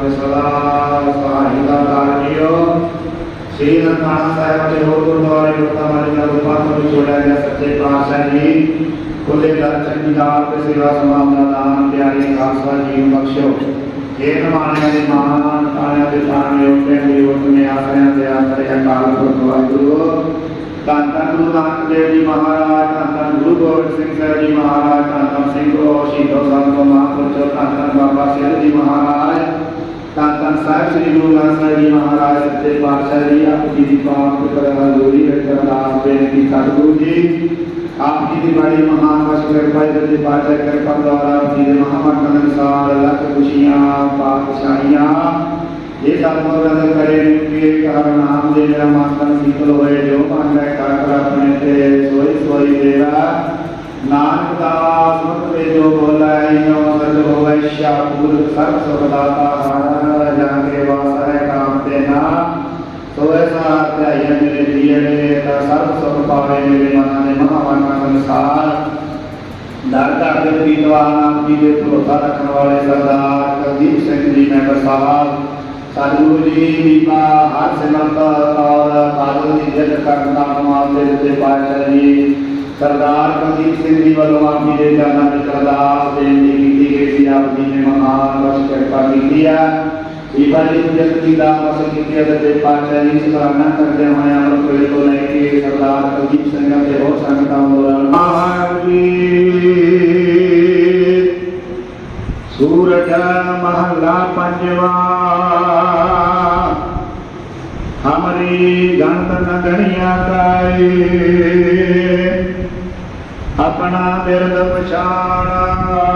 ਤੇ ਸਦਾ ਸਹਾਇਤਾ ਕਾਰਿਓ ਸ੍ਰੀ ਨਨਕਾਣਾ ਸਾਹਿਬ ਦੇ ਹੋਰ ਗੁਰਦੁਆਰੇ ਲੋਕਾਂ ਵਾਲੇ ਦਾ ਰੂਪਾਂ ਤੋਂ ਵਿਛੋੜਿਆ ਗਿਆ ਸੱਚੇ ਪਾਤਸ਼ਾਹ ਜੀ। ਕੁੱਲੇ ਦਰ ਚੰਗੀਦਾਰ ਤੇ ਸੇਵਾ ਸਮਾਨ ਦਾ ਦਾਨ, ਪਿਆਰੇ ਖਾਲਸਾ ਜੀ ਨੂੰ ਬਖਸ਼ੋ ਇਹ ਨਮਾਣਿਆਂ ਦੇ ਮਾਨ ਤਾਣਿਆਂ ਦੇ ਤਾਣੇ ਉੱਤੇ ਦੀ ਉਤਮੇ ਆਸਰਿਆਂ ਦੇ ਆਸਰੇ ਅਕਾਲ ਪੁਰਖ ਵਾਹਿਗੁਰੂ। ਧੰਨ ਧੰਨ ਗੁਰੂ ਨਾਨਕ ਦੇਵ ਜੀ ਮਹਾਰਾਜ, ਧੰਨ ਧੰਨ ਗੁਰੂ ਗੋਬਿੰਦ ਸਿੰਘ ਸਾਹਿਬ ਜੀ ਮਹਾਰਾਜ, ਧੰਨ ਧੰਨ ਸਿੰਘ ਗੁਰੂ ਸ਼ਹੀਦੋ ਸੰਤ, ਮਹਾਂਪੁਰਸ਼ੋ, ਧੰਨ ਧੰਨ ਬਾਬਾ ਸਿੰਘ ਜੀ ਮਹਾਰਾਜ। ਧੰਨ ਧੰਨ ਸਾਹਿਬ ਸ੍ਰੀ ਗੁਰੂ ਗ੍ਰੰਥ ਸਾਹਿਬ ਜੀ ਮਹਾਰਾਜ ਸੱਚੇ ਪਾਤਸ਼ਾਹ ਜੀ, ਆਪ ਜੀ ਦੀ ਪਾਕ ਕਰਨ ਹਜ਼ੂਰੀ ਵਿੱਚ ਅਰਦਾਸ ਬੇਨਤੀ ਸਤਿਗੁਰੂ ਜੀ, ਆਪ ਜੀ ਦੀ ਬੜੀ ਮਹਾਨ ਬਖਸ਼ ਕਿਰਪਾ ਜੀ ਦੇ ਪਾਤਸ਼ਾਹ ਕਿਰਪਾ ਦੁਆਰਾ ਆਪ ਜੀ ਦੇ ਮਹਾਮੰਡਲ ਅਨੁਸਾਰ ਲੱਖ ਖੁਸ਼ੀਆਂ, ਪਾਤਸ਼ਾਹੀਆਂ, ਇਹ ਸਤਿਗੁਰ ਨਦਰ ਕਰੇ ਕਿ ਕਰ ਨਾਮ ਦੇ ਮੇਰਾ ਮਾਤਨ ਸੀਤਲ ਹੋਏ, ਜੋ ਮਨ ਲੈ ਕਰ ਕਰ ਆਪਣੇ ਤੇ ਸੋਈ ਸੋਈ ਦੇਵਾ ਨਾਨਕ ਦਾਸ ਮੁਖ ਤੇ ਜੋ ਬੋਲੇ ਇਨੋ ਸਜ ਹੋਵੇ ਸ਼ਾਪੁਰ ਸਰਬ ਸੁਖ ਦਾਤਾ ਹਰ ਜਨ ਕੇ ਕਾਮ ਤੇ ਨਾ ਸੋਏ ਸਾ ਧਿਆਈਆਂ ਮੇਰੇ ਜੀਣੇ ਤਾਂ ਸਰਬ ਸੁਖ ਪਾਵੇ ਮੇਰੇ ਮਨ ਦੇ ਮਹਾਵਾਨਾ ਸੰਸਾਰ ਦਰ ਦਰ ਦੇ ਪ੍ਰੀਤਵਾਨ ਜੀ ਦੇ ਭਰੋਸਾ ਰੱਖਣ ਵਾਲੇ ਸਰਦਾਰ ਕਲਦੀਪ ਸਿੰਘ ਜੀ ਮੈਂਬਰ ਸਾਹਿਬ ਸਤਿਗੁਰੂ ਜੀ ਬੀਬਾ ਹਰ ਸਿਮਰਤ, ਔਰ ਬਾਦਲ ਦੀ ਜਿੱਤ ਕਰਨ ਦਾ ਨਮਾਜ਼ ਦੇ ਦਿੱਤੇ ਜੀ ਸਰਦਾਰ ਕੁਲਦੀਪ ਸਿੰਘ ਜੀ ਵੱਲੋਂ ਆਪ ਜੀ ਦੇ ਚਰਨਾਂ ਵਿੱਚ ਅਰਦਾਸ ਬੇਨਤੀ ਕੀਤੀ ਗਈ ਸੀ ਆਪ ਜੀ ਨੇ ਮਹਾਨ ਬਖਸ਼ ਕਿਰਪਾ ਕੀਤੀ ਹੈ ਬੀਬਾ ਜੀ ਨੂੰ ਜਿੱਤ ਦੀ ਦਾ ਬਖਸ਼ ਕੀਤੀ ਹੈ ਤੇ ਪਾਤਸ਼ਾਹ ਜੀ ਸਰਾਹਨਾ ਕਰਦੇ ਹੋਏ ਅਮਰ ਵੇਲੇ ਤੋਂ ਲੈ ਕੇ ਸਰਦਾਰ ਕੁਲਦੀਪ ਸਿੰਘ ਅਤੇ ਹੋਰ ਸੰਗਤਾਂ ਦੌਰਾਨ ਮਹਾਰਾਜ ਜੀ ਸੂਰਜ ਆਪਣਾ ਬਿਰਦ ਪਛਾਣਾ।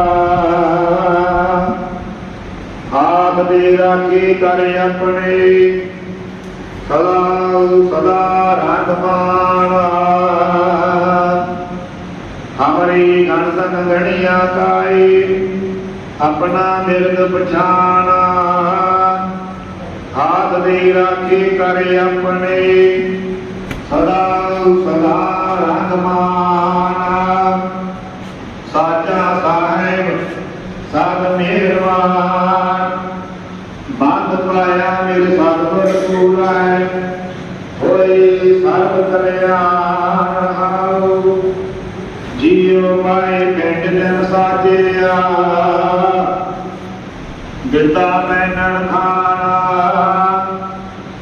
ਆਪ ਦੇ ਰਾਖੀ ਕਰ ਆਪਣੇ। ਸਦਾ ਸਦਾ ਰਾਖਮਾਣਾ ਹਮਰੀ ਗਣਤ ਨ ਗਣਿਆ ਕਾਏ। ਆਪਣਾ ਮਿਰਦ ਪਛਾਣਾ। ਹਾਥ ਦੇ ਰਾਖੇ ਕਰ ਆਪਣੇ। ਸਦਾ ਸਦਾ ਰੰਗਮਾਨਾ ਸਾਚਾ ਸਾਹਿਬ ਸਭ ਮਿਹਰਬਾਨ ਬੰਦ ਪਾਇਆ ਮੇਰੇ ਸਰਬਰ ਪੂਰਾ ਹੈ ਹੋਏ ਸਰਬ ਕਲਿਆਣ ਜੀਉ ਪਾਏ ਪਿੰਡ ਦਿਨ ਸਾਜਿਆ। ਦਿੱਤਾ ਮੈਨਣ ਖਾਣਾ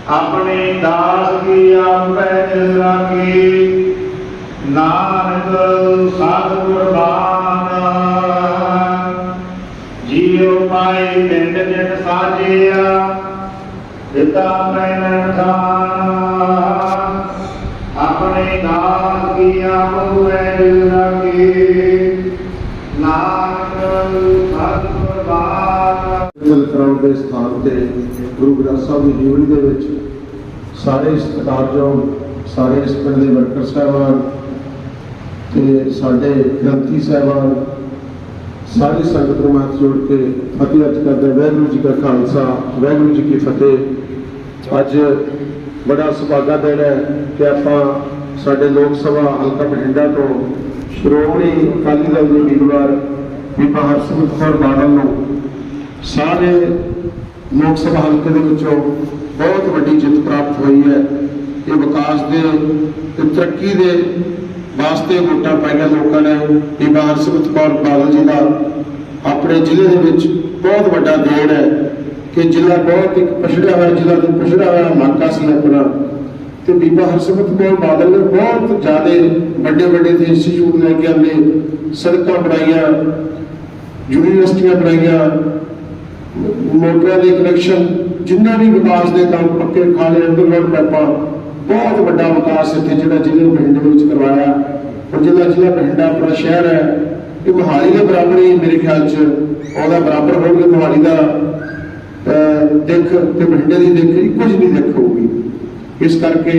ਆਪਣੇ ਦਾਸ ਕੀ ਆਪੈ ਰਾਖੀ। ਨਾਨਕ ਸਾਧ ਕੁਰਬਾਨ ਜੀਉ ਪਾਏ ਪਿੰਡ ਦਿਨ ਸਾਜਿਆ। ਦਿੱਤਾ ਮੈਨਣ ਖਾਣਾ ਆਪਣੇ ਦਾਸ ਕੀ ਆਪੈ ਰਾਖੀ। ਕਰਾਉਣ ਦੇ ਸਥਾਨ ਤੇ ਗੁਰੂ ਗ੍ਰੰਥ ਸਾਹਿਬ ਦੀ ਜੀਵਨੀ ਦੇ ਵਿੱਚ ਸਾਰੇ ਸਤਿਕਾਰਯੋਗ ਸਾਰੇ ਇਸ ਪਿੰਡ ਦੇ ਵਰਕਰ ਸਾਹਿਬਾਨ ਤੇ ਸਾਡੇ ਗ੍ਰੰਥੀ ਸਾਹਿਬਾਨ, ਸਾਰੀ ਸੰਗਤ ਨੂੰ ਹੱਥ ਜੋੜ ਕੇ ਫਤਿਹ ਅਰਜ ਕਰਦੇ ਹਾਂ। ਵਾਹਿਗੁਰੂ ਜੀ ਕਾ ਖਾਲਸਾ, ਵਾਹਿਗੁਰੂ ਜੀ ਕੀ ਫਤਿਹ ਅੱਜ ਬੜਾ ਸੁਭਾਗਾ ਦਿਨ ਹੈ ਕਿ ਆਪਾਂ ਸਾਡੇ ਲੋਕ ਸਭਾ ਹਲਕਾ ਬਠਿੰਡਾ ਤੋਂ ਸ਼੍ਰੋਮਣੀ ਅਕਾਲੀ ਦਲ ਦੇ ਉਮੀਦਵਾਰ ਬੀਬਾ ਹਰਸਿਮਰਤ ਕੌਰ ਬਾਦਲ ਨੂੰ ਸਾਰੇ ਲੋਕ ਸਭਾ ਹਲਕੇ ਦੇ ਵਿੱਚੋਂ ਬਹੁਤ ਵੱਡੀ ਜਿੱਤ ਪ੍ਰਾਪਤ ਹੋਈ ਹੈ ਇਹ ਵਿਕਾਸ ਦੇ ਤੇ ਤਰੱਕੀ ਦੇ ਵਾਸਤੇ ਵੋਟਾਂ ਪਾਈਆਂ ਲੋਕਾਂ ਨੇ ਬੀਬਾ ਹਰਸਿਮਰਤ ਕੌਰ ਬਾਦਲ ਜੀ ਦਾ। ਆਪਣੇ ਜ਼ਿਲ੍ਹੇ ਦੇ ਵਿੱਚ ਬਹੁਤ ਵੱਡਾ ਦੇਣ ਹੈ ਕਿ ਜ਼ਿਲ੍ਹਾ ਬਹੁਤ ਇੱਕ ਪਛੜਿਆ ਹੋਇਆ, ਜ਼ਿਲ੍ਹਾ ਤੇ ਪਛੜਿਆ ਹੋਇਆ ਇਲਾਕਾ ਸੀ ਆਪਣਾ। ਤੇ ਬੀਬਾ ਹਰਸਿਮਰਤ ਕੌਰ ਬਾਦਲ ਨੇ ਬਹੁਤ ਜ਼ਿਆਦਾ ਵੱਡੇ ਵੱਡੇ ਤੇ ਇੰਸਟੀਚਿਊਟ ਲੈ ਕੇ ਆਂਦੇ ਸੜਕਾਂ ਬਣਾਈਆਂ, ਯੂਨੀਵਰਸਿਟੀਆਂ ਬਣਾਈਆਂ ਮੋਟਰਾਂ ਦੇ ਕਨੈਕਸ਼ਨ ਜਿੰਨਾ ਵੀ ਵਿਕਾਸ ਦੇ ਕੰਮ ਪੱਕੇ ਖਾਲੇ ਅੰਡਰਗਰਾਉਂਡ ਪਾਈਪਾਂ ਬਹੁਤ ਵੱਡਾ ਵਿਕਾਸ ਇੱਥੇ ਜਿਹੜਾ ਜ਼ਿਲ੍ਹੇ ਬਠਿੰਡੇ ਵਿੱਚ ਕਰਵਾਇਆ। ਔਰ ਜਿਹੜਾ ਜ਼ਿਲ੍ਹਾ ਬਠਿੰਡਾ ਆਪਣਾ ਸ਼ਹਿਰ ਹੈ ਇਹ ਮੋਹਾਲੀ ਦੇ ਬਰਾਬਰ ਹੀ ਮੇਰੇ ਖਿਆਲ 'ਚ ਉਹਦਾ ਬਰਾਬਰ ਹੋਊਗਾ ਮੋਹਾਲੀ ਦਾ ਅਹ, ਦਿੱਖ ਤੇ ਬਠਿੰਡੇ ਦੀ ਦਿੱਖ ਇੱਕੋ ਜਿਹੀ ਦਿੱਖ ਹੋਊਗੀ। ਇਸ ਕਰਕੇ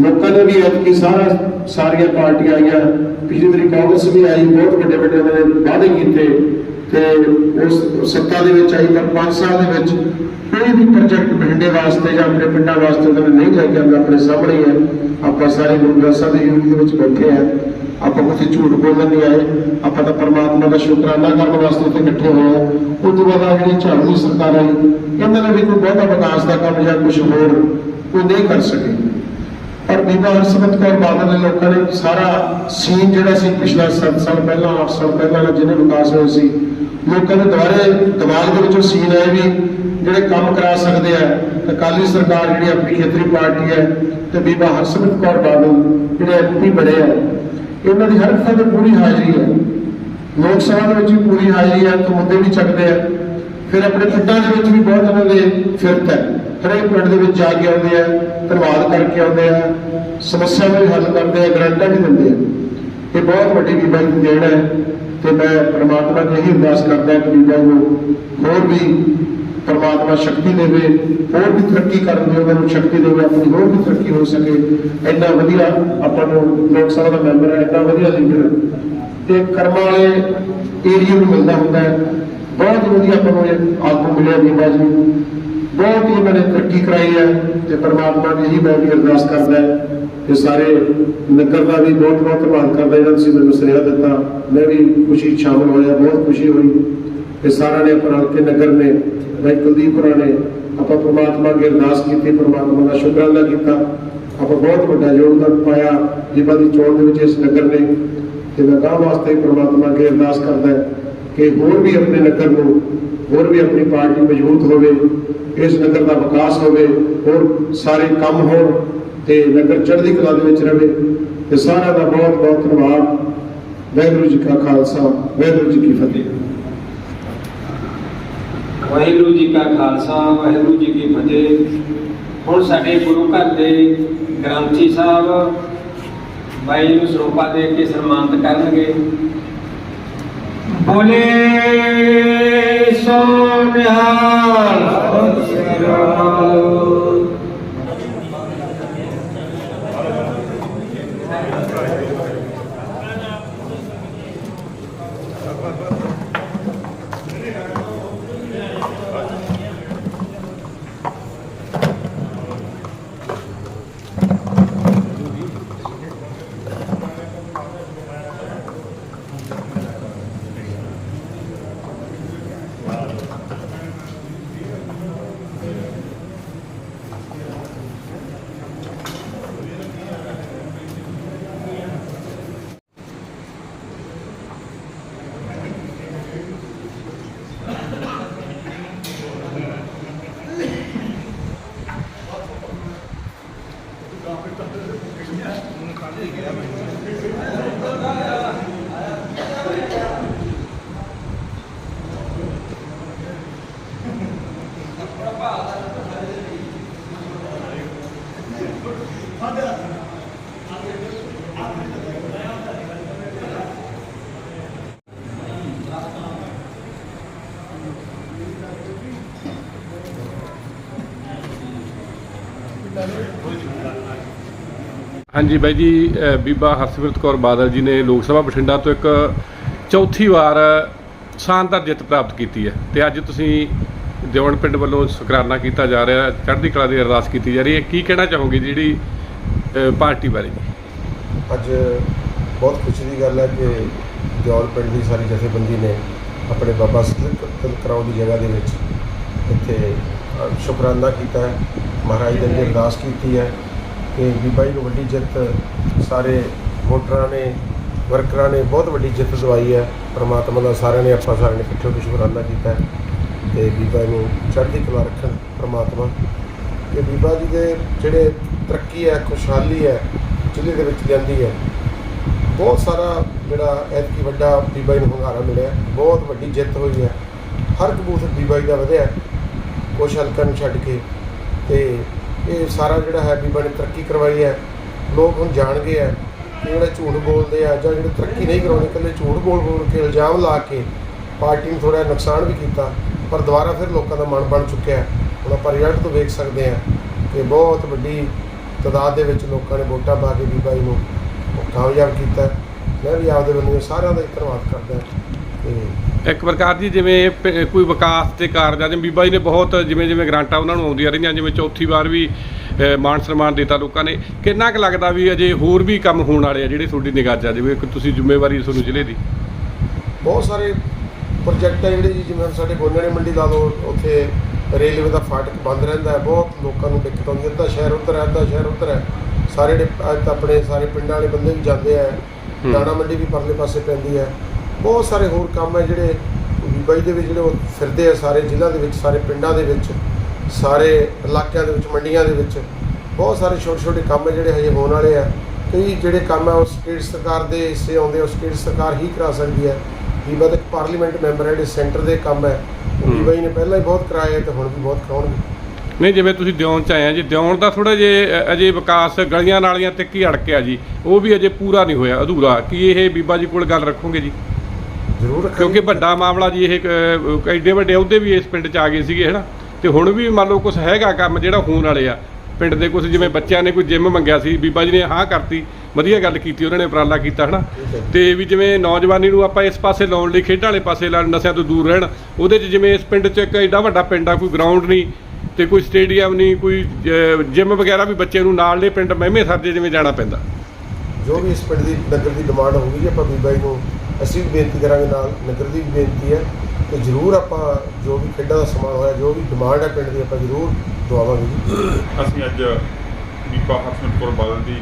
ਲੋਕਾਂ ਨੇ ਵੀ ਐਤਕੀ ਸਾਰਾ ਸਾਰੀਆਂ ਪਾਰਟੀਆਂ ਆਈਆਂ। ਪਿਛਲੀ ਵਾਰੀ ਕਾਂਗਰਸ ਵੀ ਆਈ ਬਹੁਤ ਵੱਡੇ ਵੱਡੇ ਉਹਨਾਂ ਨੇ ਵਾਅਦੇ ਕੀਤੇ। ਤੇ ਉਸ ਸੱਤਾ ਦੇ ਵਿੱਚ ਆਈ ਪਰ 5 ਸਾਲ ਦੇ ਵਿੱਚ ਕੋਈ ਵੀ ਪ੍ਰੋਜੈਕਟ ਬਠਿੰਡੇ ਵਾਸਤੇ ਜਾਂ ਆਪਣੇ ਪਿੰਡਾਂ ਵਾਸਤੇ ਉਹਨਾਂ ਨੇ ਨਹੀਂ ਲੈ ਕੇ ਆਉਂਦਾ, ਆਪਣੇ ਸਾਹਮਣੇ ਹੈ ਆਪਾਂ ਸਾਰੇ ਗੁਰੂ ਗ੍ਰੰਥ ਸਾਹਿਬ ਦੀ ਯੂਨਿਟ ਦੇ ਵਿੱਚ ਬੈਠੇ ਆ ਆਪਾਂ ਕਿਤੇ ਝੂਠ ਬੋਲਣ ਨਹੀਂ ਆਏ। ਆਪਾਂ ਤਾਂ ਪਰਮਾਤਮਾ ਦਾ ਸ਼ੁਕਰਾਨਾ ਕਰਨ ਵਾਸਤੇ ਇੱਥੇ ਇਕੱਠੇ ਹੋਏ ਆ ਉਸ ਤੋਂ ਬਾਅਦ ਆਹ ਜਿਹੜੀ ਝਾੜੂ ਸਰਕਾਰ ਆਈ ਇਹਨਾਂ ਨੇ ਵੀ ਕੋਈ ਬਹੁਤਾ ਵਿਕਾਸ ਦਾ ਕੰਮ ਜਾਂ ਕੁਝ ਹੋਰ ਕੋਈ ਨਹੀਂ ਕਰ ਸਕੇ। ਪਰ ਬੀਬਾ ਹਰਸਿਮਰਤ ਕੌਰ ਬਾਦਲ ਨੇ ਲੋਕਾਂ ਨੇ ਸਾਰਾ ਸੀਨ ਜਿਹੜਾ ਸੀ ਪਿਛਲਾ 7 ਸਾਲ ਪਹਿਲਾਂ 8 ਸਾਲ ਪਹਿਲਾਂ ਜਿਹਨੇ ਵਿਕਾਸ ਹੋਏ ਸੀ, ਲੋਕਾਂ ਦੇ ਦੁਆਰੇ ਦਿਮਾਗ ਦੇ ਵਿੱਚੋਂ ਸੀਨ ਆਏ ਵੀ ਜਿਹੜੇ ਕੰਮ ਕਰਾ ਸਕਦੇ ਆ ਅਕਾਲੀ ਸਰਕਾਰ ਜਿਹੜੀ ਆਪਣੀ ਖੇਤਰੀ ਪਾਰਟੀ ਹੈ, ਤੇ ਬੀਬਾ ਹਰਸਿਮਰਤ ਕੌਰ ਬਾਦਲ ਜਿਹੜੇ ਐਮਪੀ ਬਣੇ ਆ, ਇਹਨਾਂ ਦੀ ਹਰ ਥਾਂ ਪੂਰੀ ਹਾਜ਼ਰੀ ਹੈ। ਲੋਕ ਸਭਾ ਦੇ ਵਿੱਚ ਵੀ ਪੂਰੀ ਹਾਜ਼ਰੀ ਹੈ, ਤੇ ਮੁੱਦੇ ਵੀ ਚੱਕਦੇ ਆ, ਫਿਰ ਆਪਣੇ ਪਿੰਡਾਂ ਦੇ ਵਿੱਚ ਵੀ ਬਹੁਤ ਉਹਨਾਂ ਦੇ ਫਿਰਤ ਹੈ। ਹਰੇਕ ਪਿੰਡ ਦੇ ਵਿੱਚ ਜਾ ਕੇ ਆਉਂਦੇ ਆ, ਧੰਨਵਾਦ ਕਰਕੇ ਆਉਂਦੇ ਆ ਸਮੱਸਿਆਵਾਂ ਵੀ ਹੱਲ ਕਰਦੇ ਆ, ਗਰੰਟਾਂ ਵੀ ਦਿੰਦੇ ਆ। ਇਹ ਬਹੁਤ ਵੱਡੀ ਬੀਬਾ ਦੀ ਦੇਣ ਹੈ ਤੇ ਮੈਂ ਪ੍ਰਮਾਤਮਾ ਨੂੰ ਇਹੀ ਅਰਦਾਸ ਕਰਦਾ ਕਿ ਬੀਬਾ ਨੂੰ ਹੋਰ ਵੀ ਪਰਮਾਤਮਾ ਸ਼ਕਤੀ ਦੇਵੇ, ਹੋਰ ਵੀ ਤਰੱਕੀ ਕਰਨ ਦੀ ਉਹਨਾਂ ਨੂੰ ਸ਼ਕਤੀ ਦੇਵੇ, ਆਪਣੀ ਹੋਰ ਵੀ ਤਰੱਕੀ ਹੋ ਸਕੇ। ਇੰਨਾ ਵਧੀਆ ਆਪਾਂ ਨੂੰ ਲੋਕ ਸਭਾ ਦਾ ਮੈਂਬਰ ਹੈ, ਇੰਨਾ ਵਧੀਆ ਲੀਡਰ। ਤੇ ਕਰਮਾਂ ਵਾਲੇ ਏਰੀਆ ਨੂੰ ਮਿਲਦਾ ਹੁੰਦਾ ਹੈ। ਬਹੁਤ ਵਧੀਆ ਆਪਾਂ ਨੂੰ ਇਹ ਆਗੂ ਮਿਲਿਆ ਬੀਬਾ ਜੀ। ਬਹੁਤ ਹੀ ਮੈਨੇ ਤਰੱਕੀ ਕਰਾਈ ਹੈ ਤੇ ਪਰਮਾਤਮਾ ਦੀ ਇਹੀ ਮੈਂ ਵੀ ਅਰਦਾਸ ਕਰਦਾ ਹੈ ਸਾਰੇ ਨਗਰ ਦਾ ਵੀ ਬਹੁਤ ਬਹੁਤ ਧੰਨਵਾਦ ਕਰਦਾ। ਜਿਹੜਾ ਤੁਸੀਂ ਮੈਨੂੰ ਸੁਨੇਹਾ ਦਿੱਤਾ। ਮੈਂ ਵੀ ਖੁਸ਼ੀ 'ਚ ਸ਼ਾਮਲ ਹੋਇਆ, ਬਹੁਤ ਖੁਸ਼ੀ ਹੋਈ ਤੇ ਸਾਰਿਆਂ ਨੇ ਆਪਣਾ ਕੇ ਨਗਰ ਨੇ ਭਾਈ ਕੁਲਦੀਪ ਹੋਰਾਂ ਨੇ ਆਪਾਂ ਪਰਮਾਤਮਾ ਅੱਗੇ ਅਰਦਾਸ ਕੀਤੀ, ਪਰਮਾਤਮਾ ਦਾ ਸ਼ੁਕਰਾਨਾ ਕੀਤਾ। ਆਪਾਂ ਬਹੁਤ ਵੱਡਾ ਯੋਗਦਾਨ ਪਾਇਆ ਬੀਬਾ ਦੀ ਚੋਣ ਦੇ ਵਿੱਚ ਇਸ ਨਗਰ ਨੇ। ਤੇ ਮੈਂ ਗਾਂ ਵਾਸਤੇ ਪਰਮਾਤਮਾ ਅੱਗੇ ਅਰਦਾਸ ਕਰਦਾ ਕਿ ਹੋਰ ਵੀ ਆਪਣੇ ਨਗਰ ਨੂੰ, ਹੋਰ ਵੀ ਆਪਣੀ ਪਾਰਟੀ ਮਜ਼ਬੂਤ ਹੋਵੇ, ਇਸ ਨਗਰ ਦਾ ਵਿਕਾਸ ਹੋਵੇ, ਹੋਰ ਸਾਰੇ ਕੰਮ ਹੋਣ ਤੇ ਨਗਰ ਚੜ੍ਹਦੀ ਕਲਾ ਦੇ ਵਿੱਚ ਰਹੇ ਤੇ ਸਾਰਿਆਂ ਦਾ ਬਹੁਤ ਬਹੁਤ ਧੰਨਵਾਦ। ਵਾਹਿਗੁਰੂ ਜੀ ਕਾ ਖਾਲਸਾ, ਵਾਹਿਗੁਰੂ ਜੀ ਕੀ ਫਤਿਹ। ਵਾਹਿਗੁਰੂ ਜੀ ਕਾ ਖਾਲਸਾ, ਵਾਹਿਗੁਰੂ ਜੀ ਕੀ ਫਤਿਹ। ਹੁਣ ਸਾਡੇ ਗੁਰੂ ਘਰ ਦੇ ਗ੍ਰੰਥੀ ਸਾਹਿਬ ਬਾਈ ਨੂੰ ਸਰੂਪਾ ਦੇ ਕੇ ਸਨਮਾਨਿਤ ਕਰਨਗੇ। ਬੋਲੇ ਸੋਨਿਹਾਲ ਹਾਂਜੀ ਬਾਈ ਜੀ ਬੀਬਾ ਹਰਸਿਮਰਤ ਕੌਰ ਬਾਦਲ ਜੀ ਨੇ ਲੋਕ ਸਭਾ ਬਠਿੰਡਾ ਤੋਂ ਇੱਕ ਚੌਥੀ ਵਾਰ ਸ਼ਾਨਦਾਰ ਜਿੱਤ ਪ੍ਰਾਪਤ ਕੀਤੀ ਹੈ ਤੇ ਅੱਜ ਤੁਸੀਂ ਦਿਉਣ ਪਿੰਡ ਵੱਲੋਂ ਸ਼ੁਕਰਾਨਾ ਕੀਤਾ ਜਾ ਰਿਹਾ, ਚੜ੍ਹਦੀ ਕਲਾ ਦੀ ਅਰਦਾਸ ਕੀਤੀ ਜਾ ਰਹੀ ਹੈ। ਕੀ ਕਹਿਣਾ ਚਾਹੋਗੇ ਜਿਹੜੀ ਪਾਰਟੀ ਬਾਰੇ? ਅੱਜ ਬਹੁਤ ਖੁਸ਼ੀ ਦੀ ਗੱਲ ਹੈ ਕਿ ਦਿਓਲ ਪਿੰਡ ਦੀ ਸਾਰੀ ਜਥੇਬੰਦੀ ਨੇ ਆਪਣੇ ਬਾਬਾ ਸਿੱਧ ਕਰਾਉ ਦੀ ਜਗ੍ਹਾ ਦੇ ਵਿੱਚ ਇੱਥੇ ਸ਼ੁਕਰਾਨਾ ਕੀਤਾ ਹੈ। ਮਹਾਰਾਜ ਦੇ ਅੱਗੇ ਅਰਦਾਸ ਕੀਤੀ ਹੈ ਕਿ ਬੀਬਾ ਜੀ ਨੂੰ ਵੱਡੀ ਜਿੱਤ, ਸਾਰੇ ਵੋਟਰਾਂ ਨੇ, ਵਰਕਰਾਂ ਨੇ ਬਹੁਤ ਵੱਡੀ ਜਿੱਤ ਦਵਾਈ ਹੈ। ਪ੍ਰਮਾਤਮਾ ਦਾ ਸਾਰਿਆਂ ਨੇ ਆਪਾਂ ਸਾਰਿਆਂ ਨੇ ਇਕੱਠੇ ਹੋ ਕੇ ਸ਼ੁਕਰਾਨਾ ਕੀਤਾ ਹੈ ਤੇ ਬੀਬਾ ਜੀ ਨੂੰ ਚੜ੍ਹਦੀ ਕਲਾ ਰੱਖਣ ਪ੍ਰਮਾਤਮਾ। ਕਿ ਬੀਬਾ ਜੀ ਦੇ ਜਿਹੜੇ ਤਰੱਕੀ ਹੈ, ਖੁਸ਼ਹਾਲੀ ਹੈ ਜ਼ਿਲ੍ਹੇ ਦੇ ਵਿੱਚ ਲਿਆਂਦੀ ਹੈ, ਬਹੁਤ ਸਾਰਾ ਜਿਹੜਾ ਐਤਕੀ ਵੱਡਾ ਬੀਬਾ ਜੀ ਨੂੰ ਹੁੰਗਾਰਾ ਮਿਲਿਆ ਬਹੁਤ ਵੱਡੀ ਜਿੱਤ ਹੋਈ ਹੈ। ਹਰ ਇੱਕ ਬੀਬਾ ਜੀ ਦਾ ਵਧਿਆ ਕੁਛ ਹਲਕਾ ਨੂੰ ਛੱਡ ਕੇ ਤੇ ਇਹ ਸਾਰਾ ਜਿਹੜਾ ਹੈ ਬੀਬਾ ਨੇ ਤਰੱਕੀ ਕਰਵਾਈ ਹੈ। ਲੋਕ ਹੁਣ ਜਾਣਗੇ ਹੈ ਕਿ ਜਿਹੜੇ ਝੂਠ ਬੋਲਦੇ ਆ ਜਾਂ ਜਿਹੜੇ ਤਰੱਕੀ ਨਹੀਂ ਕਰਾਉਂਦੇ, ਇਕੱਲੇ ਝੂਠ ਬੋਲ ਬੋਲ ਕੇ ਇਲਜ਼ਾਮ ਲਾ ਕੇ ਪਾਰਟੀ ਨੂੰ ਥੋੜਾ ਨੁਕਸਾਨ ਵੀ ਕੀਤਾ, ਪਰ ਦੁਬਾਰਾ ਫਿਰ ਲੋਕਾਂ ਦਾ ਮਨ ਬਣ ਚੁੱਕਿਆ ਹੈ। ਹੁਣ ਆਪਾਂ ਰਿਜ਼ਲਟ ਤੋਂ ਵੇਖ ਸਕਦੇ ਹਾਂ ਕਿ ਬਹੁਤ ਵੱਡੀ ਤਾਦਾਦ ਦੇ ਵਿੱਚ ਲੋਕਾਂ ਨੇ ਵੋਟਾਂ ਪਾ ਕੇ ਬੀਬਾ ਜੀ ਨੂੰ ਕਾਮਯਾਬ ਕੀਤਾ ਮੈਂ ਵੀ ਆਪਦੇ ਵੱਲੋਂ ਸਾਰਿਆਂ ਦਾ ਧੰਨਵਾਦ ਕਰਦਾ ਤੇ ਇੱਕ ਪ੍ਰਕਾਰ ਜੀ ਜਿਵੇਂ ਪ- ਕੋਈ ਵਿਕਾਸ ਦੇ ਕਾਰਜਾਂ ਜਿਵੇਂ ਬੀਬਾ ਜੀ ਨੇ ਬਹੁਤ ਜਿਵੇਂ ਜਿਵੇਂ ਗ੍ਰਾਂਟਾਂ ਉਹਨਾਂ ਨੂੰ ਆਉਂਦੀਆਂ ਰਹੀਆਂ ਜਿਵੇਂ ਚੌਥੀ ਵਾਰ ਵੀ ਅ, ਮਾਣ ਸਨਮਾਨ ਦਿੱਤਾ ਲੋਕਾਂ ਨੇ ਕਿੰਨਾ ਕੁ ਲੱਗਦਾ ਵੀ ਅਜੇ ਹੋਰ ਵੀ ਕੰਮ ਹੋਣ ਵਾਲੇ ਆ ਜਿਹੜੇ ਤੁਹਾਡੀ ਨਿਗਾਹ 'ਚ ਆ? ਜਿਵੇਂ ਕਿ ਤੁਸੀਂ ਜ਼ਿੰਮੇਵਾਰੀ ਤੁਹਾਨੂੰ ਜ਼ਿਲ੍ਹੇ ਦੀ। ਬਹੁਤ ਸਾਰੇ ਪ੍ਰੋਜੈਕਟ ਹੈ ਜਿਹੜੇ ਜੀ ਜਿਵੇਂ ਹੁਣ ਸਾਡੇ ਗੋਨੇੜੇ ਮੰਡੀ ਲਾ ਲਓ ਉੱਥੇ ਰੇਲਵੇ ਦਾ ਫਾਟਕ ਬੰਦ ਰਹਿੰਦਾ ਹੈ ਬਹੁਤ ਲੋਕਾਂ ਨੂੰ ਦਿੱਕਤ ਆਉਂਦੀ ਹੈ। ਅੱਧਾ ਸ਼ਹਿਰ ਉੱਧਰ ਹੈ ਅੱਧਾ ਸ਼ਹਿਰ ਉੱਧਰ ਹੈ। ਸਾਰੇ ਜਿਹੜੇ ਅੱਜ ਤਾਂ ਆਪਣੇ ਸਾਰੇ ਪਿੰਡਾਂ ਵਾਲੇ ਬੰਦੇ ਵੀ ਜਾਂਦੇ ਆ। ਦਾਣਾ ਮੰਡੀ ਵੀ ਪਰਲੇ ਪਾਸੇ ਪੈਂਦੀ ਹੈ। ਬਹੁਤ ਸਾਰੇ ਹੋਰ ਕੰਮ ਹੈ ਜਿਹੜੇ ਬੀਬਾਈ ਦੇ ਵਿੱਚ ਜਿਹੜੇ ਉਹ ਫਿਰਦੇ ਆ ਸਾਰੇ ਜ਼ਿਲ੍ਹਾ ਦੇ ਵਿੱਚ ਸਾਰੇ ਪਿੰਡਾਂ ਦੇ ਵਿੱਚ ਸਾਰੇ ਇਲਾਕਿਆਂ ਦੇ ਵਿੱਚ ਮੰਡੀਆਂ ਦੇ ਵਿੱਚ। ਬਹੁਤ ਸਾਰੇ ਛੋਟੇ ਛੋਟੇ ਕੰਮ ਹੈ ਜਿਹੜੇ ਹਜੇ ਹੋਣ ਵਾਲੇ ਆ। ਕਈ ਜਿਹੜੇ ਕੰਮ ਹੈ ਉਹ ਸਟੇਟ ਸਰਕਾਰ ਦੇ ਹਿੱਸੇ ਆਉਂਦੇ ਆ, ਉਹ ਸਟੇਟ ਸਰਕਾਰ ਹੀ ਕਰਾ ਸਕਦੀ ਹੈ। ਬੀਬਾ ਤਾਂ ਇੱਕ ਪਾਰਲੀਮੈਂਟ ਮੈਂਬਰ ਹੈ ਜਿਹੜੇ ਸੈਂਟਰ ਦੇ ਕੰਮ ਹੈ। ਜੀ ਨੇ ਪਹਿਲਾਂ ਹੀ ਬਹੁਤ ਕਰਾਏ ਤੇ ਹੁਣ ਵੀ ਬਹੁਤ ਕਰਾਉਣਗੇ। ਨਹੀਂ ਜਿਵੇਂ ਤੁਸੀਂ ਦਿਉਣ ਚ ਆਏ ਆ ਜੀ ਦਿਉਣ ਦਾ ਥੋੜਾ ਜੇ ਅਜੇ ਵਿਕਾਸ ਗਲੀਆਂ ਨਾਲੀਆਂ ਤੇ ਕੀ ਅੜਕਿਆ ਜੀ ਉਹ ਵੀ ਅਜੇ ਪੂਰਾ ਨਹੀਂ ਹੋਇਆ ਅਧੂਰਾ। ਕੀ ਇਹ ਬੀਬਾ ਜੀ ਕੋਲ ਗੱਲ ਰੱਖੋਗੇ ਜੀ? ਜ਼ਰੂਰ। ਕਿਉਂਕਿ ਵੱਡਾ ਮਾਮਲਾ ਜੀ ਇਹ ਅ, ਐਡੇ ਵੱਡੇ ਅਹੁਦੇ ਵੀ ਇਸ ਪਿੰਡ ਚ ਆ ਗਏ ਸੀਗੇ ਹਨਾ ਤੇ ਹੁਣ ਵੀ ਮੰਨ ਲਓ ਕੁਝ ਹੈਗਾ ਕੰਮ ਜਿਹੜਾ ਹੋਣ ਵਾਲੇ ਆ ਪਿੰਡ ਦੇ ਕੁਝ ਜਿਵੇਂ ਬੱਚਿਆਂ ਨੇ ਕੋਈ ਜਿੰਮ ਮੰਗਿਆ ਸੀ ਬੀਬਾ ਜੀ ਨੇ ਹਾਂ ਕਰਤੀ ਵਧੀਆ ਗੱਲ ਕੀਤੀ ਉਹਨਾਂ ਨੇ ਉਪਰਾਲਾ ਕੀਤਾ ਹਨਾ। ਤੇ ਵੀ ਜਿਵੇਂ ਨੌਜਵਾਨੀ ਨੂੰ ਆਪਾਂ ਇਸ ਪਾਸੇ ਲਾਉਣ ਲਈ ਖੇਡਾਂ ਵਾਲੇ ਪਾਸੇ ਲਾਉਣ ਨਸ਼ਿਆਂ ਤੋਂ ਦੂਰ ਰਹਿਣ ਉਹਦੇ 'ਚ ਜਿਵੇਂ ਇਸ ਪਿੰਡ 'ਚ ਇੱਕ ਐਡਾ ਵੱਡਾ ਪਿੰਡ ਆ ਕੋਈ ਗਰਾਊਂਡ ਨਹੀਂ ਤੇ ਕੋਈ ਸਟੇਡੀਅਮ ਨਹੀਂ ਕੋਈ ਜਿਮ ਵਗੈਰਾ ਵੀ ਬੱਚੇ ਨੂੰ ਨਾਲ ਦੇ ਪਿੰਡ ਮਹਿਮੇ ਸਰਦੇ ਜਿਵੇਂ ਜਾਣਾ ਪੈਂਦਾ ਜੋ ਵੀ ਇਸ ਪਿੰਡ ਦੀ ਨਗਰ ਦੀ ਡਿਮਾਂਡ ਹੋਊਗੀ ਆਪਾਂ ਬੀਬਾ ਜੀ ਨੂੰ ਅਸੀਂ ਵੀ ਬੇਨਤੀ ਕਰਾਂਗੇ ਨਾਲ, ਨਗਰ ਦੀ ਵੀ ਬੇਨਤੀ ਹੈ ਕਿ ਜ਼ਰੂਰ ਆਪਾਂ ਜੋ ਵੀ ਖੇਡਾਂ ਦਾ ਸਮਾਨ ਹੋਇਆ, ਜੋ ਵੀ ਡਿਮਾਂਡ ਹੈ ਪਿੰਡ ਦੀ, ਆਪਾਂ ਜ਼ਰੂਰ ਦਵਾਵਾਂਗੇ ਜੀ। ਅਸੀਂ ਅੱਜ ਬੀਬਾ ਹਰਸਿਮਰਤ ਕੌਰ ਬਾਦਲ ਦੀ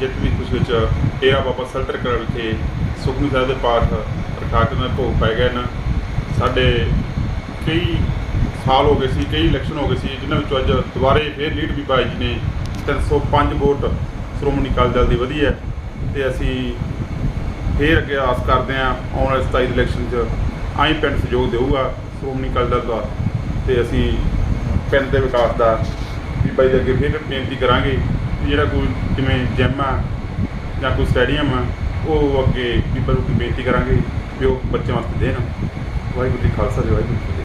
ਜਿੱਤ ਦੀ ਖੁਸ਼ੀ ਵਿੱਚ ਡੇਰਾ ਬਾਬਾ ਸਲਟਰ ਕਰ ਵਿਖੇ ਸੁਖਮਨੀ ਸਾਹਿਬ ਦੇ ਪਾਠ ਰਖਾ ਕੇ ਉਹਨਾਂ ਦੇ ਭੋਗ ਪੈ ਗਏ ਨੇ। ਸਾਡੇ ਕਈ ਸਾਲ ਹੋ ਗਏ ਸੀ, ਕਈ ਇਲੈਕਸ਼ਨ ਹੋ ਗਏ ਸੀ, ਜਿਨ੍ਹਾਂ ਵਿੱਚੋਂ ਅੱਜ ਦੁਬਾਰੇ ਫੇਰ ਲੀਡ ਬੀਬਾ ਜੀ ਨੇ। 305 ਵੋਟ ਸ਼੍ਰੋਮਣੀ ਅਕਾਲੀ ਦਲ ਦੀ ਵਧੀ ਹੈ ਤੇ ਅਸੀਂ ਫੇਰ ਅੱਗੇ ਆਸ ਕਰਦੇ ਹਾਂ ਆਉਣ ਵਾਲੇ 27 ਇਲੈਕਸ਼ਨ 'ਚ ਆਈ ਪਿੰਡ ਸਹਿਯੋਗ ਦੇਊਗਾ ਸ਼੍ਰੋਮਣੀ ਅਕਾਲੀ ਦਲ ਦਾ ਤੇ ਅਸੀਂ ਪਿੰਡ ਦੇ ਵਿਕਾਸ ਦਾ ਵੀ ਬਾਈ ਦੇ ਅੱਗੇ ਫਿਰ ਬੇਨਤੀ ਕਰਾਂਗੇ ਕਿ ਜਿਹੜਾ ਕੋਈ ਜਿਵੇਂ ਜਿਮ ਆ ਜਾਂ ਕੋਈ ਸਟੇਡੀਅਮ ਆ, ਉਹ ਅੱਗੇ ਪੀਪਲ ਨੂੰ ਬੇਨਤੀ ਕਰਾਂਗੇ ਵੀ ਉਹ ਬੱਚਿਆਂ ਵਾਸਤੇ ਦੇਣ। ਵਾਹਿਗੁਰੂ ਜੀ ਖਾਲਸਾ ਜੀ ਵਾਹਿਗੁਰੂ ਜੀ